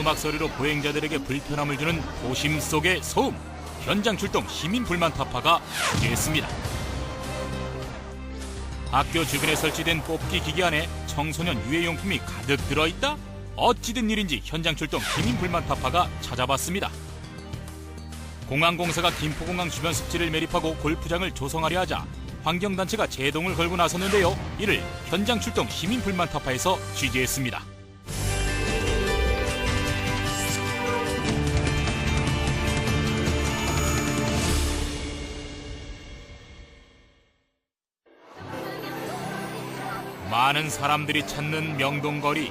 음악 소리로 보행자들에게 불편함을 주는 도심 속의 소음. 현장 출동 시민 불만 타파가 주재했습니다. 학교 주변에 설치된 뽑기 기계 안에 청소년 유해용품이 가득 들어있다? 어찌된 일인지 현장 출동 시민 불만 타파가 찾아봤습니다. 공항공사가 김포공항 주변 습지를 매립하고 골프장을 조성하려 하자 환경단체가 제동을 걸고 나섰는데요. 이를 현장 출동 시민 불만 타파에서 취재했습니다. 많은 사람들이 찾는 명동거리.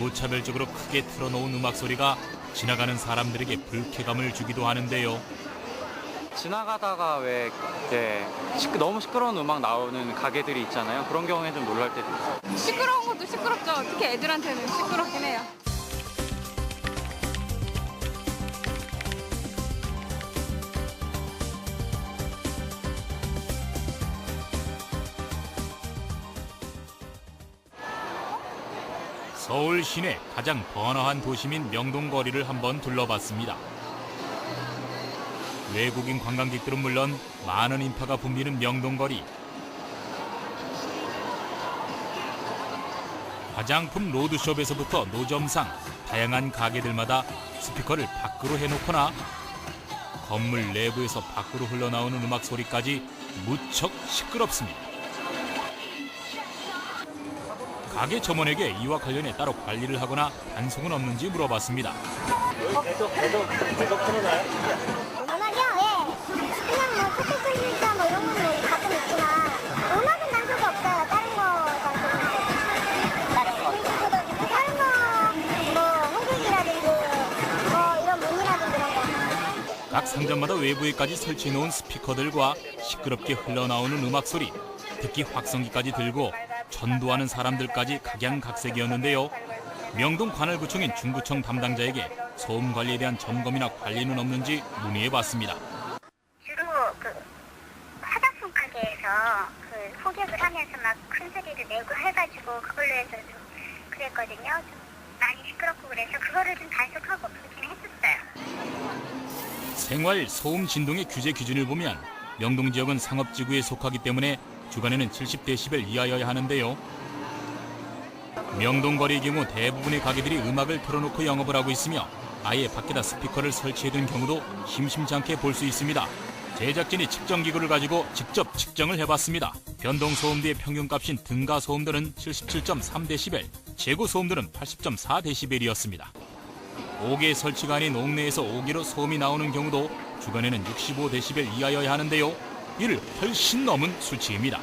무차별적으로 크게 틀어놓은 음악 소리가 지나가는 사람들에게 불쾌감을 주기도 하는데요. 지나가다가 왜 이제 시끄- 너무 시끄러운 음악 나오는 가게들이 있잖아요. 그런 경우에 좀 놀랄 때도 있어요. 시끄러운 것도 시끄럽죠. 특히 애들한테는 시끄럽긴 해요. 서울 시내 가장 번화한 도심인 명동 거리를 한번 둘러봤습니다. 외국인 관광객들은 물론 많은 인파가 붐비는 명동 거리. 화장품 로드숍에서부터 노점상 다양한 가게들마다 스피커를 밖으로 해놓거나 건물 내부에서 밖으로 흘러나오는 음악 소리까지 무척 시끄럽습니다. 가게 점원에게 이와 관련해 따로 관리를 하거나 단속은 없는지 물어봤습니다. 음악이요? 예. 그냥 뭐 소리니까 뭐 이런 건뭐 가끔 있지만 음악은 단속이 없어요. 다른 거 단속. 다른 거? 다른 거, 뭐 홍콩이라든지 뭐 이런 문이라든지 이런 거. 각 상점마다 외부에까지 설치해 놓은 스피커들과 시끄럽게 흘러나오는 음악 소리, 특히 확성기까지 들고 전도하는 사람들까지 각양각색이었는데요. 명동 관할구청인 중구청 담당자에게 소음 관리에 대한 점검이나 관리는 없는지 문의해봤습니다. 주로 그 화장품 가게에서 그 호객을 하면서 막 큰 소리를 내고 해가지고 그걸로 해서 좀 그랬거든요. 좀 많이 시끄럽고 그래서 그거를 좀 단속하고 그렇긴 했었어요. 생활 소음 진동의 규제 기준을 보면 명동 지역은 상업지구에 속하기 때문에 주간에는 70데시벨 이하여야 하는데요. 명동 거리의 경우 대부분의 가게들이 음악을 틀어놓고 영업을 하고 있으며 아예 밖에다 스피커를 설치해둔 경우도 심심치 않게 볼 수 있습니다. 제작진이 측정 기구를 가지고 직접 측정을 해봤습니다. 변동 소음대의 평균값인 등가 소음들은 77.3데시벨, 재고 소음들은 80.4데시벨이었습니다. 5개 설치가 아닌 옥내에서 5개로 소음이 나오는 경우도 주간에는 65데시벨 이하여야 하는데요. 이를 훨씬 넘은 수치입니다.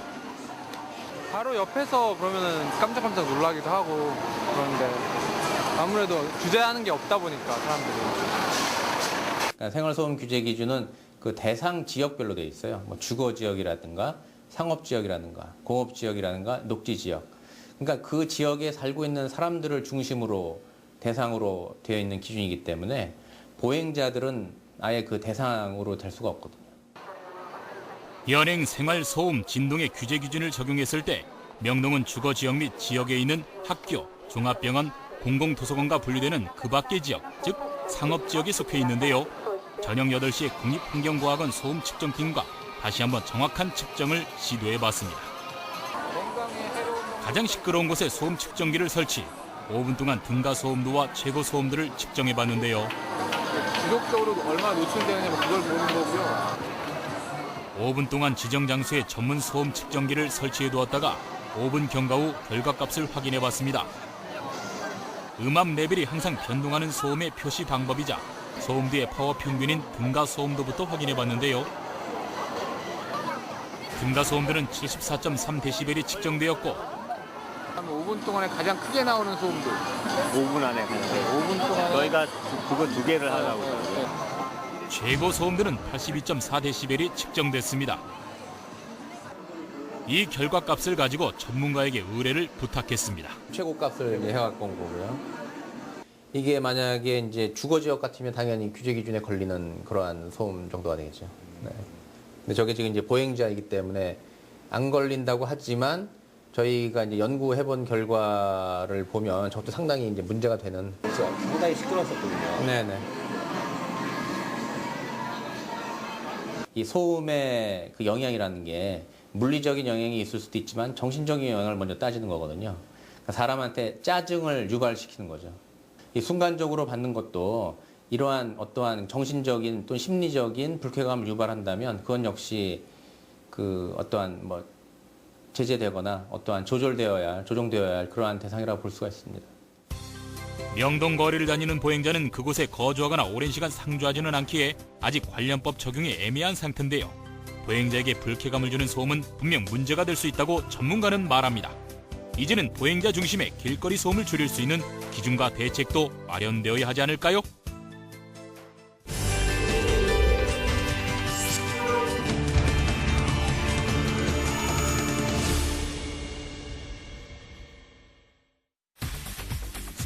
바로 옆에서 그러면은 깜짝깜짝 놀라기도 하고 그런데 아무래도 규제하는 게 없다 보니까 사람들이 그러니까 생활소음 규제 기준은 그 대상 지역별로 돼 있어요. 뭐 주거 지역이라든가 상업 지역이라든가 공업 지역이라든가 녹지 지역. 그러니까 그 지역에 살고 있는 사람들을 중심으로 대상으로 되어 있는 기준이기 때문에 보행자들은 아예 그 대상으로 될 수가 없거든요. 연행 생활 소음 진동의 규제 기준을 적용했을 때 명동은 주거 지역 및 지역에 있는 학교, 종합병원, 공공도서관과 분류되는 그 밖의 지역, 즉 상업 지역에 속해 있는데요. 저녁 8시에 국립환경과학원 소음 측정팀과 다시 한번 정확한 측정을 시도해 봤습니다. 가장 시끄러운 곳에 소음 측정기를 설치, 5분 동안 등가 소음도와 최고 소음들을 측정해 봤는데요. 지속적으로 얼마나 노출되느냐 그걸 보는 거고요. 5분 동안 지정 장소에 전문 소음 측정기를 설치해 두었다가 5분 경과 후 결과값을 확인해 봤습니다. 음압 레벨이 항상 변동하는 소음의 표시 방법이자 소음대의 파워 평균인 등가 소음도부터 확인해 봤는데요. 등가 소음들은 74.3데시벨이 측정되었고 한 5분 동안에 가장 크게 나오는 소음들. 5분 안에 가는데 5분 동안에 저희가 두- 그거 두 개를 하려고 네. 최고 소음들은 82.4데시벨이 측정됐습니다. 이 결과값을 가지고 전문가에게 의뢰를 부탁했습니다. 최고값을 이제 해갖고 온 거고요. 이게 만약에 이제 주거 지역 같으면 당연히 규제 기준에 걸리는 그러한 소음 정도가 되겠죠. 네. 근데 저게 지금 이제 보행자이기 때문에 안 걸린다고 하지만 저희가 이제 연구해본 결과를 보면 저것도 상당히 이제 문제가 되는. 상당히 시끄러웠었거든요. 네네. 이 소음의 그 영향이라는 게 물리적인 영향이 있을 수도 있지만 정신적인 영향을 먼저 따지는 거거든요. 그러니까 사람한테 짜증을 유발시키는 거죠. 이 순간적으로 받는 것도 이러한 어떠한 정신적인 또는 심리적인 불쾌감을 유발한다면 그건 역시 그 어떠한 뭐 제재되거나 어떠한 조절되어야 할, 조정되어야 할 그러한 대상이라고 볼 수가 있습니다. 명동 거리를 다니는 보행자는 그곳에 거주하거나 오랜 시간 상주하지는 않기에 아직 관련법 적용이 애매한 상태인데요. 보행자에게 불쾌감을 주는 소음은 분명 문제가 될 수 있다고 전문가는 말합니다. 이제는 보행자 중심의 길거리 소음을 줄일 수 있는 기준과 대책도 마련되어야 하지 않을까요?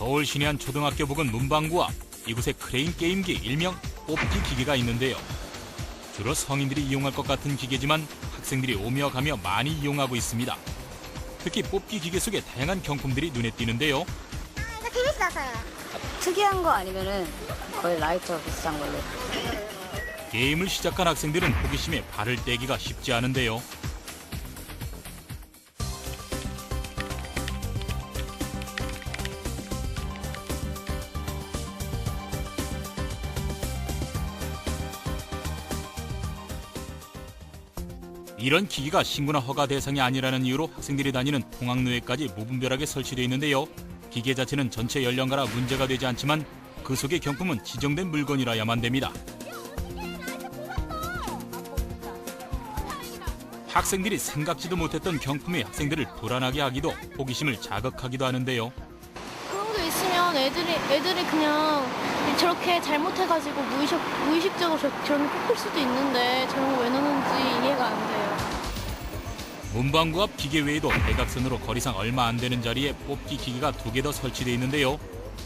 서울 한 초등학교 부근 문방구 앞 이곳에 크레인 게임기 일명 뽑기 기계가 있는데요. 주로 성인들이 이용할 것 같은 기계지만 학생들이 오며 가며 많이 이용하고 있습니다. 특히 뽑기 기계 속에 다양한 경품들이 눈에 띄는데요. 이거 재밌어서요. 특이한 거 아니면은 거의 라이터 비슷한 걸로. 게임을 시작한 학생들은 호기심에 발을 떼기가 쉽지 않은데요. 이런 기기가 신고나 허가 대상이 아니라는 이유로 학생들이 다니는 통학로에까지 무분별하게 설치되어 있는데요. 기계 자체는 전체 연령가라 문제가 되지 않지만 그 속의 경품은 지정된 물건이라야만 됩니다. 학생들이 생각지도 못했던 경품이 학생들을 불안하게 하기도 호기심을 자극하기도 하는데요. 그런 게 있으면 애들이 애들이 그냥 저렇게 잘못해가지고 무의식 무의식적으로 저, 저런 거 뽑을 수도 있는데 저런 거 왜 넣는지 이해가 안 돼요. 문방구 앞 기계 외에도 대각선으로 거리상 얼마 안 되는 자리에 뽑기 기계가 두 개 더 설치되어 있는데요.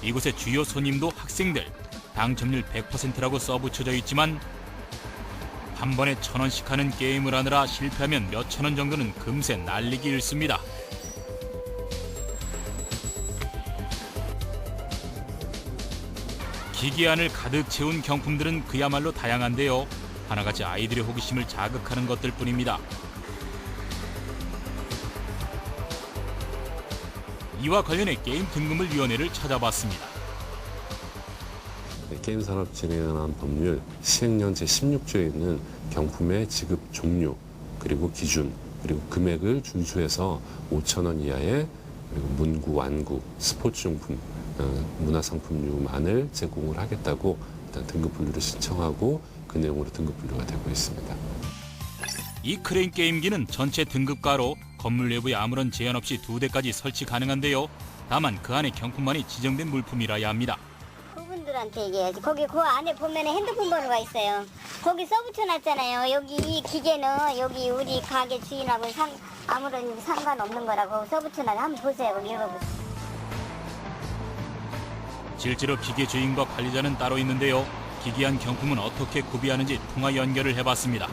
이곳의 주요 손님도 학생들. 당첨률 100%라고 써붙여져 있지만 한 번에 천 원씩 하는 게임을 하느라 실패하면 몇 천 원 정도는 금세 날리기 일습니다. 기기 안을 가득 채운 경품들은 그야말로 다양한데요. 하나같이 아이들의 호기심을 자극하는 것들 뿐입니다. 이와 관련해 게임 등급을위원회를 찾아봤습니다. 네, 게임 산업진흥원 법률 시행령 제16조에 있는 경품의 지급 종류 그리고 기준 그리고 금액을 준수해서 5천 원 이하의 그리고 문구, 완구, 스포츠용품, 어, 문화상품류만을 제공을 하겠다고 일단 등급 분류를 신청하고 그 내용으로 등급 분류가 되고 있습니다. 이 크레인 게임기는 전체 등급가로 건물 내부에 아무런 제한 없이 두 대까지 설치 가능한데요. 다만 그 안에 경품만이 지정된 물품이라야 합니다. 그분들한테 얘기해야지. 거기 그 안에 보면 핸드폰 번호가 있어요. 거기 써붙여놨잖아요. 여기 이 기계는 여기 우리 가게 주인하고 상, 아무런 상관없는 거라고 써붙여놨. 한번 보세요. 거기 읽어보세요. 실제로 기계 주인과 관리자는 따로 있는데요. 기기한 경품은 어떻게 구비하는지 통화 연결을 해봤습니다.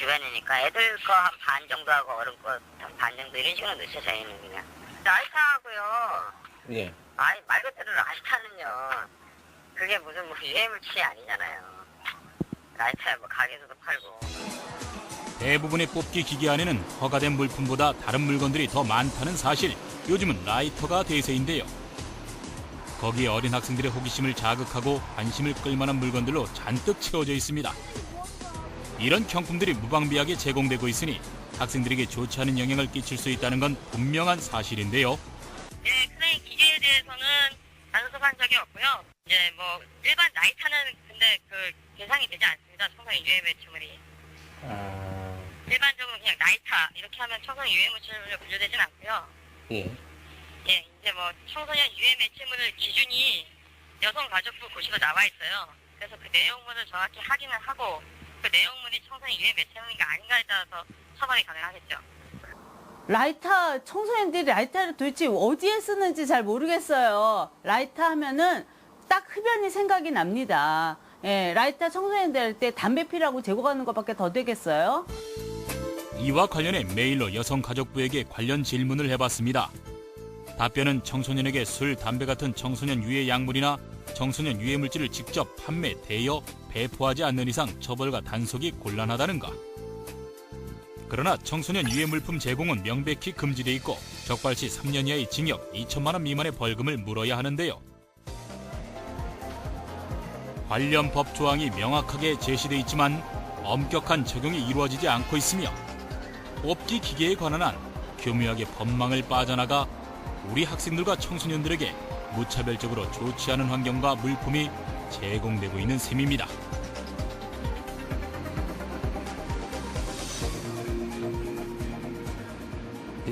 주변이니까 애들 거 한 반 정도 하고 어른 거한반 정도 이런 식으로 넣죠 저희는 그냥 라이터하고요 예. 아니 말 그대로 라이터는요 그게 무슨 뭐 유해물질이 아니잖아요 라이터야 뭐 가게에서도 팔고 대부분의 뽑기 기기 안에는 허가된 물품보다 다른 물건들이 더 많다는 사실. 요즘은 라이터가 대세인데요. 거기에 어린 학생들의 호기심을 자극하고 관심을 끌만한 물건들로 잔뜩 채워져 있습니다. 이런 경품들이 무방비하게 제공되고 있으니 학생들에게 좋지 않은 영향을 끼칠 수 있다는 건 분명한 사실인데요. 네 크레인 기계에 대해서는 단속한 적이 없고요 이제 뭐 일반 라이터는 근데 그 대상이 되지 않습니다 청소년 유해 물질물이 일반적으로 그냥 라이터 이렇게 하면 청소년 유해 물질물로 분류되진 않고요 예. 예, 이제 뭐 청소년 유해 매체물 기준이 여성가족부 고시로 나와 있어요. 그래서 그 내용물을 정확히 확인을 하고 그 내용물이 청소년 유해 매체물인가 아닌가에 따라서 처벌이 가능하겠죠. 라이터 청소년들이 라이터를 도대체 어디에 쓰는지 잘 모르겠어요. 라이터 하면은 딱 흡연이 생각이 납니다. 예, 라이터 청소년들 할 때 담배 피라고 제공하는 것밖에 더 되겠어요? 이와 관련해 메일로 여성가족부에게 관련 질문을 해봤습니다. 답변은 청소년에게 술, 담배 같은 청소년 유해 약물이나 청소년 유해 물질을 직접 판매, 대여, 배포하지 않는 이상 처벌과 단속이 곤란하다는 것. 그러나 청소년 유해 물품 제공은 명백히 금지돼 있고 적발 시 3년 이하의 징역 2천만 원 미만의 벌금을 물어야 하는데요. 관련 법 조항이 명확하게 제시돼 있지만 엄격한 적용이 이루어지지 않고 있으며 뽑기 기계에 관한 한 교묘하게 법망을 빠져나가 우리 학생들과 청소년들에게 무차별적으로 좋지 않은 환경과 물품이 제공되고 있는 셈입니다.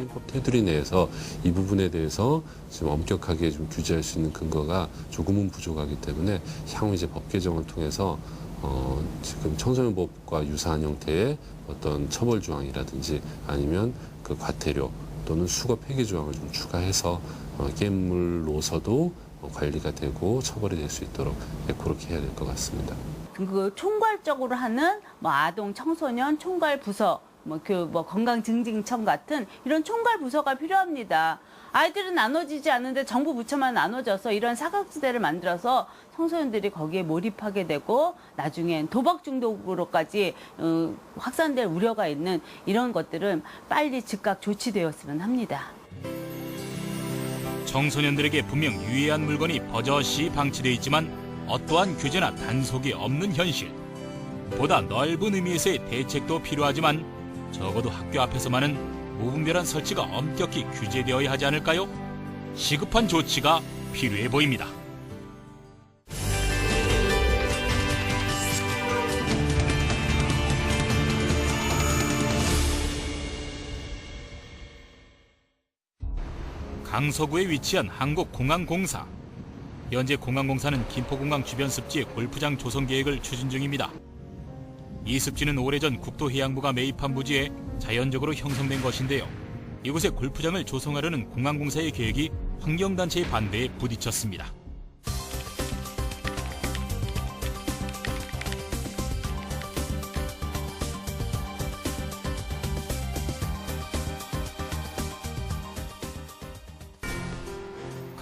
법 테두리 내에서 이 부분에 대해서 지금 엄격하게 좀 규제할 수 있는 근거가 조금은 부족하기 때문에 향후 이제 법 개정을 통해서 어, 지금 청소년법과 유사한 형태의 어떤 처벌 조항이라든지 아니면 그 과태료 또는 수거 폐기 조항을 좀 추가해서 어, 게임물로서도 어, 관리가 되고 처벌이 될 수 있도록 예, 그렇게 해야 될 것 같습니다. 그 총괄적으로 하는 뭐 아동 청소년 총괄 부서 뭐 그 뭐 건강 증진청 같은 이런 총괄 부서가 필요합니다. 아이들은 나눠지지 않는데 정부 부처만 나눠져서 이런 사각지대를 만들어서 청소년들이 거기에 몰입하게 되고 나중엔 도박 중독으로까지 어, 확산될 우려가 있는 이런 것들은 빨리 즉각 조치되었으면 합니다. 청소년들에게 분명 유해한 물건이 버젓이 방치돼 있지만 어떠한 규제나 단속이 없는 현실. 보다 넓은 의미에서의 대책도 필요하지만 적어도 학교 앞에서만은 무분별한 설치가 엄격히 규제되어야 하지 않을까요? 시급한 조치가 필요해 보입니다. 강서구에 위치한 한국공항공사. 현재 공항공사는 김포공항 주변 습지에 골프장 조성 계획을 추진 중입니다. 이 습지는 오래전 국토해양부가 매입한 부지에 자연적으로 형성된 것인데요. 이곳에 골프장을 조성하려는 공항공사의 계획이 환경단체의 반대에 부딪혔습니다.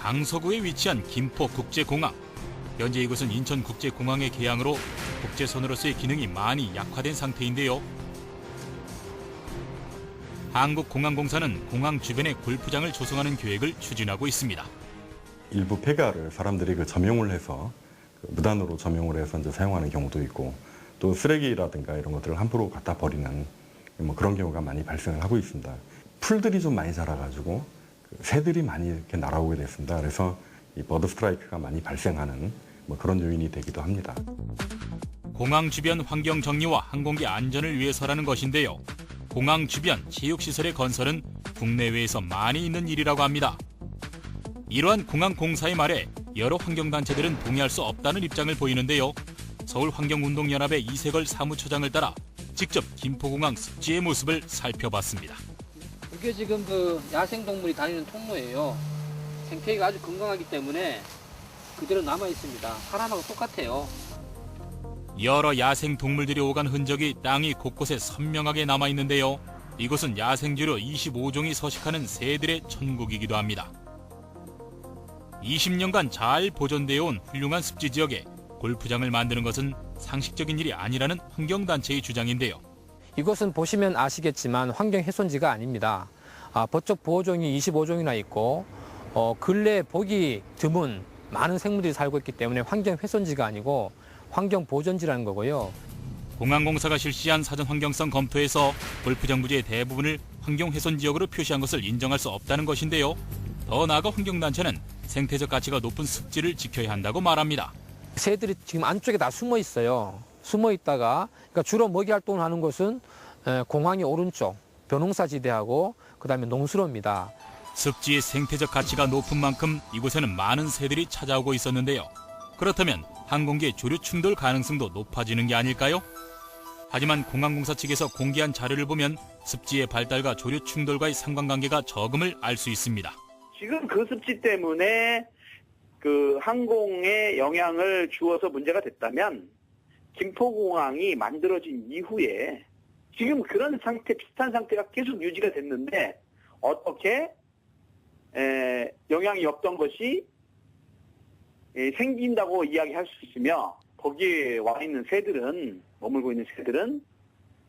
강서구에 위치한 김포국제공항. 현재 이곳은 인천국제공항의 개항으로 국제선으로서의 기능이 많이 약화된 상태인데요. 한국공항공사는 공항 주변에 골프장을 조성하는 계획을 추진하고 있습니다. 일부 폐가를 사람들이 그 점용을 해서 그 무단으로 점용을 해서 이제 사용하는 경우도 있고 또 쓰레기라든가 이런 것들을 함부로 갖다 버리는 뭐 그런 경우가 많이 발생을 하고 있습니다. 풀들이 좀 많이 자라가지고 그 새들이 많이 이렇게 날아오게 됐습니다. 그래서 이 버드 스트라이크가 많이 발생하는 뭐 그런 요인이 되기도 합니다. 공항 주변 환경 정리와 항공기 안전을 위해서라는 것인데요. 공항 주변 체육시설의 건설은 국내외에서 많이 있는 일이라고 합니다. 이러한 공항 공사의 말에 여러 환경단체들은 동의할 수 없다는 입장을 보이는데요. 서울환경운동연합의 이세걸 사무처장을 따라 직접 김포공항 습지의 모습을 살펴봤습니다. 이게 지금 그 야생동물이 다니는 통로예요. 생태계가 아주 건강하기 때문에 그대로 남아 있습니다. 사람하고 똑같아요. 여러 야생 동물들이 오간 흔적이 땅이 곳곳에 선명하게 남아 있는데요. 이곳은 야생지로 25종이 서식하는 새들의 천국이기도 합니다. 20년간 잘 보존되어 온 훌륭한 습지 지역에 골프장을 만드는 것은 상식적인 일이 아니라는 환경단체의 주장인데요. 이곳은 보시면 아시겠지만 환경 훼손지가 아닙니다. 아, 법적 보호종이 25종이나 있고 어, 근래 보기 드문 많은 생물들이 살고 있기 때문에 환경 훼손지가 아니고 환경 보존지라는 거고요. 공항공사가 실시한 사전 환경성 검토에서 골프장 부지의 대부분을 환경 훼손 지역으로 표시한 것을 인정할 수 없다는 것인데요. 더 나아가 환경단체는 생태적 가치가 높은 습지를 지켜야 한다고 말합니다. 새들이 지금 안쪽에 다 숨어 있어요. 숨어 있다가 그러니까 주로 먹이 활동을 하는 곳은 에, 공항의 오른쪽 벼농사지대하고 그다음에 농수로입니다. 습지의 생태적 가치가 높은 만큼 이곳에는 많은 새들이 찾아오고 있었는데요. 그렇다면 항공기의 조류 충돌 가능성도 높아지는 게 아닐까요? 하지만 공항공사 측에서 공개한 자료를 보면 습지의 발달과 조류 충돌과의 상관관계가 적음을 알 수 있습니다. 지금 그 습지 때문에 그 항공에 영향을 주어서 문제가 됐다면 김포공항이 만들어진 이후에 지금 그런 상태 비슷한 상태가 계속 유지가 됐는데 어떻게 에, 영향이 없던 것이 에, 생긴다고 이야기할 수 있으며 거기에 와 있는 새들은 머물고 있는 새들은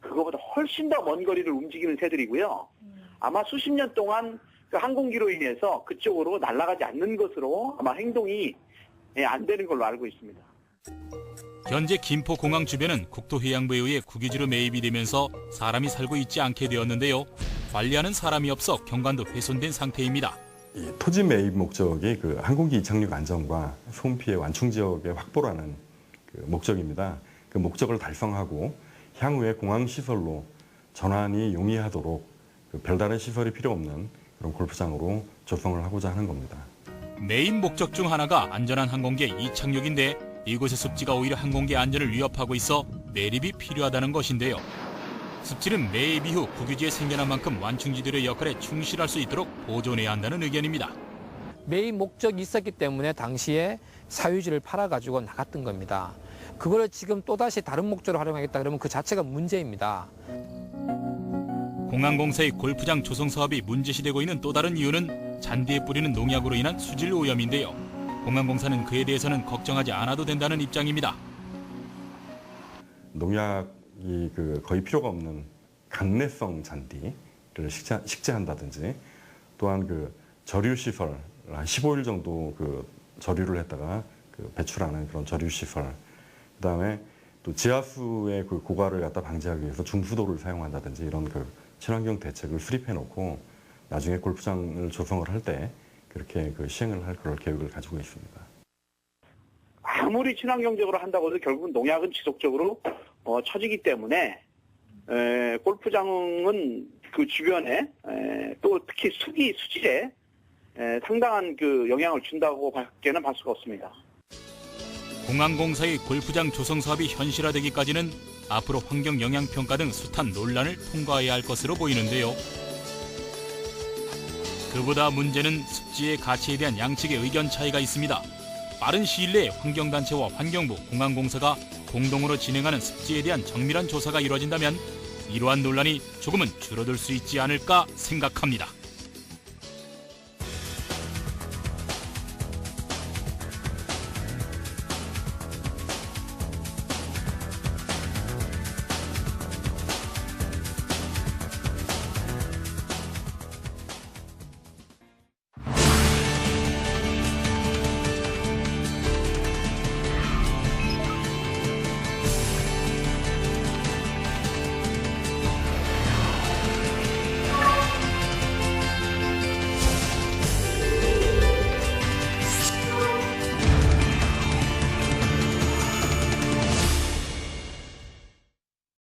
그거보다 훨씬 더 먼 거리를 움직이는 새들이고요. 아마 수십 년 동안 그 항공기로 인해서 그쪽으로 날아가지 않는 것으로 아마 행동이 예, 안 되는 걸로 알고 있습니다. 현재 김포공항 주변은 국토해양부에 의해 국유지로 매입이 되면서 사람이 살고 있지 않게 되었는데요. 관리하는 사람이 없어 경관도 훼손된 상태입니다. 이 토지 매입 목적이 그 항공기 이착륙 안전과 소음 피해 완충 지역의 확보라는 그 목적입니다. 그 목적을 달성하고 향후에 공항 시설로 전환이 용이하도록 그 별다른 시설이 필요 없는 그런 골프장으로 조성을 하고자 하는 겁니다. 메인 목적 중 하나가 안전한 항공기의 이착륙인데 이곳의 습지가 오히려 항공기 안전을 위협하고 있어 매립이 필요하다는 것인데요. 습지는 매입 이후 국유지에 생겨난 만큼 완충지들의 역할에 충실할 수 있도록 보존해야 한다는 의견입니다. 매입 목적이 있었기 때문에 당시에 사유지를 팔아가지고 나갔던 겁니다. 그걸 지금 또다시 다른 목적으로 활용하겠다 그러면 그 자체가 문제입니다. 공항공사의 골프장 조성 사업이 문제시되고 있는 또 다른 이유는 잔디에 뿌리는 농약으로 인한 수질 오염인데요. 공항공사는 그에 대해서는 걱정하지 않아도 된다는 입장입니다. 농약이 그 거의 필요가 없는 간내성 잔디를 식재, 식재한다든지 또한 그 저류 시설 한 15일 정도 그 저류를 했다가 그 배출하는 그런 저류 시설 그다음에 또 지하수의 그 고갈을 갖다 방지하기 위해서 중수도를 사용한다든지 이런 그 친환경 대책을 수립해 놓고 나중에 골프장을 조성을 할때 그렇게 그 시행을 할 그럴 계획을 가지고 있습니다. 아무리 친환경적으로 한다고 해도 결국은 농약은 지속적으로 어, 처지기 때문에 에, 골프장은 그 주변에 에, 또 특히 수기 수질에 에, 상당한 그 영향을 준다고 밖에는 볼 수가 없습니다. 공항공사의 골프장 조성 사업이 현실화되기까지는 앞으로 환경 영향 평가 등 숱한 논란을 통과해야 할 것으로 보이는데요. 그보다 문제는 습지의 가치에 대한 양측의 의견 차이가 있습니다. 빠른 시일 내에 환경단체와 환경부, 공항공사가 공동으로 진행하는 습지에 대한 정밀한 조사가 이루어진다면 이러한 논란이 조금은 줄어들 수 있지 않을까 생각합니다.